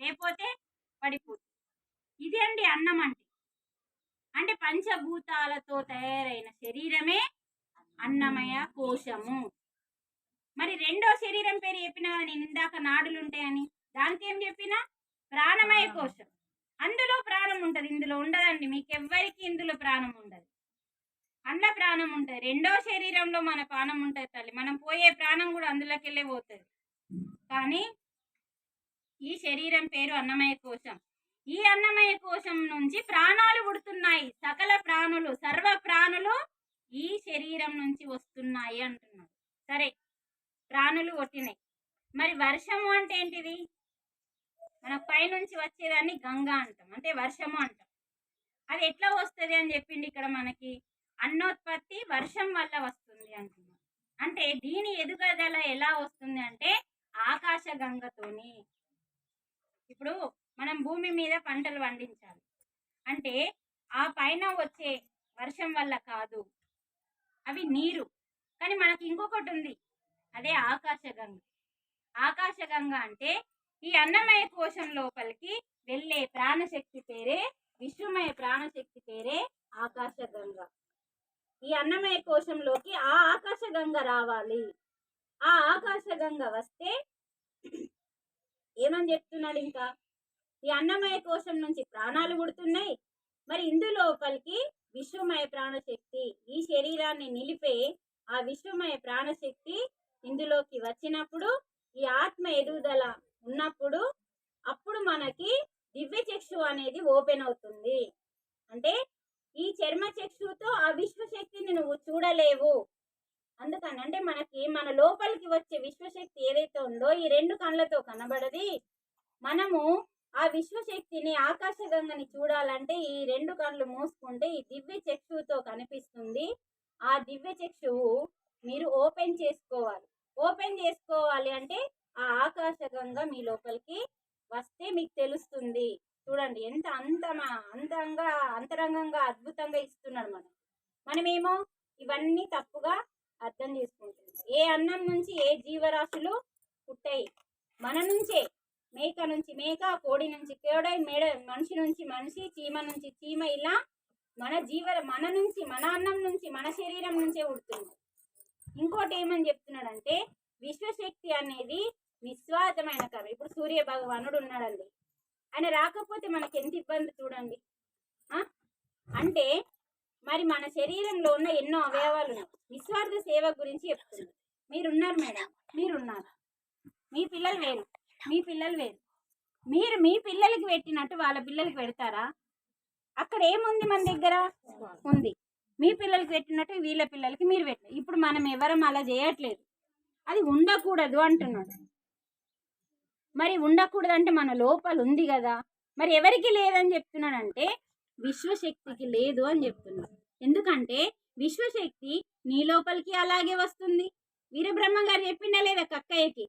లేకపోతే పడిపోతుంది ఇది అండి అన్నం అంటే. అంటే పంచభూతాలతో తయారైన శరీరమే అన్నమయ కోశము. మరి రెండో శరీరం పేరు చెప్పినా కదా నేను ఇందాక నాడులు ఉంటాయని. దానికి ఏం చెప్పినా? ప్రాణమయ కోశం. అందులో ప్రాణం ఉంటది. ఇందులో ఉండదండి. మీకు ఎవ్వరికి ఇందులో ప్రాణం ఉండదు. అందులో ప్రాణం ఉంటది. రెండో శరీరంలో మన ప్రాణం ఉంటది తల్లి. మనం పోయే ప్రాణం కూడా అందులోకెళ్ళే పోతుంది. కానీ ఈ శరీరం పేరు అన్నమయ కోశం. ఈ అన్నమయ కోశం నుంచి ప్రాణాలు పుడుతున్నాయి. సకల ప్రాణులు సర్వ ప్రాణులు ఈ శరీరం నుంచి వస్తున్నాయి అంటున్నాడు. సరే ప్రాణులు కొట్టినాయి మరి వర్షము అంటే ఏంటిది? మన పైనుంచి వచ్చేదాన్ని గంగా అంటాం. అంటే వర్షము అంటాం. అది ఎట్లా వస్తుంది అని చెప్పిండి ఇక్కడ మనకి? అన్నోత్పత్తి వర్షం వల్ల వస్తుంది అంటున్నారు అంటే దీని ఎదుగుదల ఎలా వస్తుంది అంటే ఆకాశ గంగతోని. ఇప్పుడు మనం భూమి మీద పంటలు పండించాలి. అంటే ఆ పైన వచ్చే వర్షం వల్ల కాదు అవి నీరు. కానీ మనకి ఇంకొకటి ఉంది అదే ఆకాశగంగ ఆకాశగంగ అంటే ఈ అన్నమయ కోశం లోపలికి వెళ్ళే ప్రాణశక్తి పేరే విశ్వమయ ప్రాణశక్తి పేరే ఆకాశగంగ ఈ అన్నమయ కోశంలోకి ఆ ఆకాశగంగ రావాలి. ఆ ఆకాశగంగ వస్తే ఏమని చెప్తున్నాడు ఇంకా? ఈ అన్నమయ కోశం నుంచి ప్రాణాలు పుడుతున్నాయి మరి ఇందులోపలికి విశ్వమయ ప్రాణశక్తి ఈ శరీరాన్ని నిలిపే ఆ విశ్వమయ ప్రాణశక్తి ఇందులోకి వచ్చినప్పుడు ఈ ఆత్మ ఎదుగుదల ఉన్నప్పుడు అప్పుడు మనకి దివ్య చక్షు అనేది ఓపెన్ అవుతుంది. అంటే ఈ చర్మ చక్షుతో ఆ విశ్వశక్తిని నువ్వు చూడలేవు. అందుకని అంటే మనకి మన లోపలికి వచ్చే విశ్వశక్తి ఏదైతే ఉందో ఈ రెండు కళ్ళతో కనబడది. మనము ఆ విశ్వశక్తిని ఆకాశగంగని చూడాలంటే ఈ రెండు కళ్ళు మూసుకుంటే ఈ దివ్య చక్షువుతో కనిపిస్తుంది. ఆ దివ్య చక్షువు మీరు ఓపెన్ చేసుకోవాలి. ఓపెన్ చేసుకోవాలి అంటే ఆ ఆకాశగంగ మీ లోపలికి వస్తే మీకు తెలుస్తుంది. చూడండి ఎంత అంతమా అంతంగా అంతరంగంగా అద్భుతంగా ఇస్తున్నాడు మనం. మనమేమో ఇవన్నీ తప్పుగా అర్థం చేసుకుంటుంది. ఏ అన్నం నుంచి ఏ జీవరాశులు పుట్టాయి? మన నుంచే. మేక నుంచి మేక కోడి నుంచి కోడై మేడ మనిషి నుంచి మనిషి చీమ నుంచి చీమ ఇలా మన జీవ మన నుంచి మన అన్నం నుంచి మన శరీరం నుంచే పుడుతుంది. ఇంకోటి ఏమని చెప్తున్నాడంటే విశ్వశక్తి అనేది నిస్వార్థమైన కర్మ ఇప్పుడు సూర్య భగవానుడు ఉన్నాడండి. ఆయన రాకపోతే మనకి ఎంత ఇబ్బంది చూడండి. అంటే మరి మన శరీరంలో ఉన్న ఎన్నో అవయవాలు ఉన్నాయి నిస్వార్థ సేవ గురించి చెప్తుంది మీరున్నారు మేడం. మీరున్నారు. మీ పిల్లలు వేరు. మీ పిల్లలు వేరు. మీరు మీ పిల్లలకి పెట్టినట్టు వాళ్ళ పిల్లలకి పెడతారా? అక్కడ ఏముంది మన దగ్గర? ఉంది. మీ పిల్లలకి పెట్టినట్టు వీళ్ళ పిల్లలకి మీరు పెట్టారు ఇప్పుడు మనం ఎవరం అలా చేయట్లేదు. అది ఉండకూడదు అంటున్నాడు. మరి ఉండకూడదు అంటే మన లోపల ఉంది కదా. మరి ఎవరికి లేదని చెప్తున్నాడంటే విశ్వశక్తికి లేదు అని చెప్తున్నా. ఎందుకంటే విశ్వశక్తి నీ లోపలికి అలాగే వస్తుంది. వీరబ్రహ్మ గారు చెప్పిండ లేదా కక్కయ్యకి?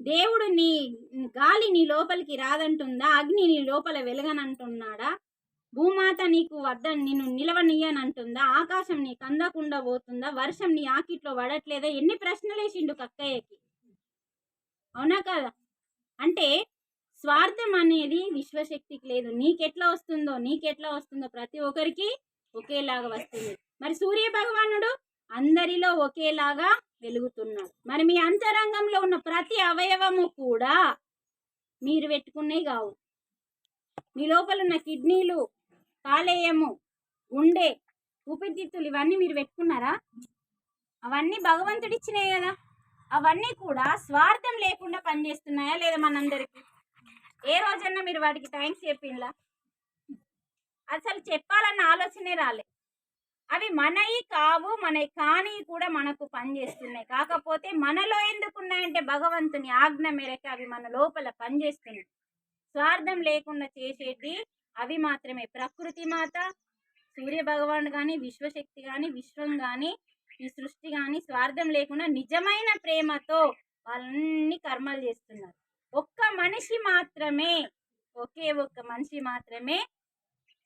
దేవుడు నీ గాలి నీ లోపలికి రాదంటుందా? అగ్ని నీ లోపల వెలగనంటున్నాడా? భూమాత నీకు వద్ద నిన్ను నిలవనియ్యనంటుందా? ఆకాశం నీకు అందకుండా పోతుందా? వర్షం నీ ఆకిట్లో పడట్లేదా? ఎన్ని ప్రశ్నలు వేసిండు కక్కయ్యకి? అవునా కదా? అంటే స్వార్థం అనేది విశ్వశక్తికి లేదు. నీకెట్లా వస్తుందో నీకెట్లా వస్తుందో ప్రతి ఒక్కరికి ఒకేలాగా వస్తుంది. మరి సూర్య భగవానుడు అందరిలో ఒకేలాగా వెలుగుతున్నాడు. మరి మీ అంతరంగంలో ఉన్న ప్రతి అవయవము కూడా మీరు పెట్టుకునే కావు. మీ లోపల ఉన్న కిడ్నీలు కాలేయము గుండె ఊపిరితిత్తులు ఇవన్నీ మీరు పెట్టుకున్నారా? అవన్నీ భగవంతుడిచ్చినాయి కదా. అవన్నీ కూడా స్వార్థం లేకుండా పనిచేస్తున్నాయా లేదా మనందరికీ? ఏ రోజన్నా మీరు వాటికి థ్యాంక్స్ చెప్పిండ్లా? అసలు చెప్పాలన్న ఆలోచనే రాలే. అవి మనవి కావు మన కాని కూడా మనకు పనిచేస్తున్నాయి కాకపోతే మనలో ఎందుకున్నాయంటే భగవంతుని ఆజ్ఞ మేరకు అవి మన లోపల పనిచేస్తున్నాయి స్వార్థం లేకుండా చేసేటి అవి మాత్రమే. ప్రకృతి మాత సూర్య భగవాన్ కానీ విశ్వశక్తి కానీ విశ్వం కానీ ఈ సృష్టి కానీ స్వార్థం లేకుండా నిజమైన ప్రేమతో వాళ్ళన్ని కర్మలు చేస్తున్నారు. ఒక్క మనిషి మాత్రమే ఒకే ఒక్క మనిషి మాత్రమే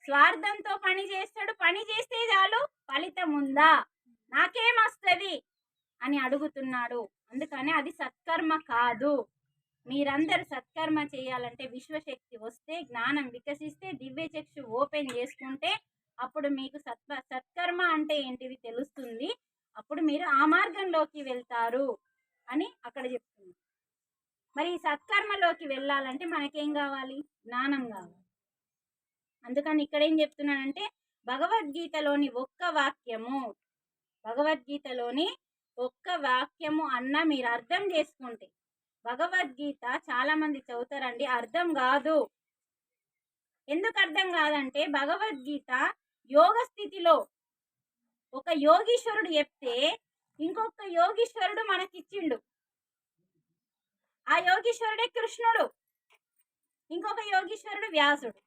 స్వార్థంతో పని చేస్తాడు. పని చేస్తే చాలు ఫలితం ఉందా? నాకేం వస్తుంది అని అడుగుతున్నాడు. అందుకని అది సత్కర్మ కాదు. మీరందరూ సత్కర్మ చేయాలంటే విశ్వశక్తి వస్తే జ్ఞానం వికసిస్తే దివ్యచక్షు ఓపెన్ చేసుకుంటే అప్పుడు మీకు సత్వ సత్కర్మ అంటే ఏంటిది తెలుస్తుంది? అప్పుడు మీరు ఆ మార్గంలోకి వెళ్తారు అని అక్కడ చెప్తారు మరి ఈ సత్కర్మలోకి వెళ్ళాలంటే మనకేం కావాలి? జ్ఞానం కావాలి. అందుకని ఇక్కడ ఏం చెప్తున్నానంటే భగవద్గీతలోని ఒక్క వాక్యము భగవద్గీతలోని ఒక్క వాక్యము అన్న మీరు అర్థం చేసుకుంటే భగవద్గీత చాలా మంది చదువుతారండి అర్థం కాదు. ఎందుకు అర్థం కాదంటే భగవద్గీత యోగ స్థితిలో ఒక యోగీశ్వరుడు చెప్తే ఇంకొక యోగీశ్వరుడు మనకిచ్చిండు. ఆ యోగీశ్వరుడే కృష్ణుడు. ఇంకొక యోగీశ్వరుడు వ్యాసుడు.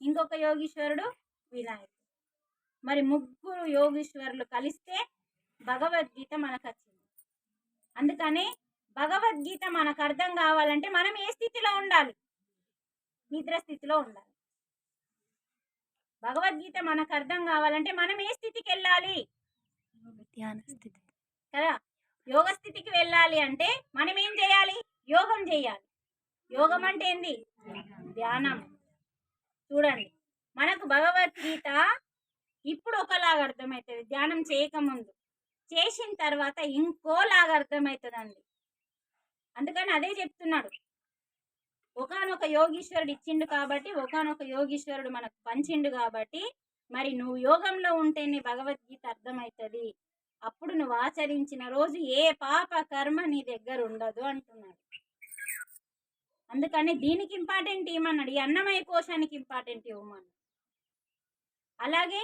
ఇంకొక యోగీశ్వరుడు వినాయకుడు. మరి ముగ్గురు యోగీశ్వరులు కలిస్తే భగవద్గీత మనకు వచ్చింది అందుకని భగవద్గీత మనకు అర్థం కావాలంటే మనం ఏ స్థితిలో ఉండాలి? నిద్ర స్థితిలో ఉండాలి. భగవద్గీత మనకు అర్థం కావాలంటే మనం ఏ స్థితికి వెళ్ళాలి? ధ్యాన స్థితి. కదా? యోగ స్థితికి వెళ్ళాలి అంటే మనం ఏం చేయాలి? చేయాలి. యోగం అంటే ఏంది ధ్యానం. చూడండి. మనకు భగవద్గీత ఇప్పుడు ఒకలాగా అర్థమవుతుంది. ధ్యానం చేయకముందు. చేసిన తర్వాత ఇంకోలాగా అర్థమవుతుందండి. అందుకని అదే చెప్తున్నాడు. ఒకనొక యోగీశ్వరుడు ఇచ్చిండు కాబట్టి ఒకనొక యోగీశ్వరుడు మనకు పంచిండు కాబట్టి మరి నువ్వు యోగంలో ఉంటేనే భగవద్గీత అర్థమవుతుంది. అప్పుడు నువ్వు ఆచరించిన రోజు ఏ పాప కర్మ నీ దగ్గర ఉండదు అంటున్నాడు అందుకని దీనికి ఇంపార్టెంట్ ఇవ్వమన్నాడు ఈ అన్నమయ కోశానికి ఇంపార్టెంట్ ఇవ్వమన్నాడు అలాగే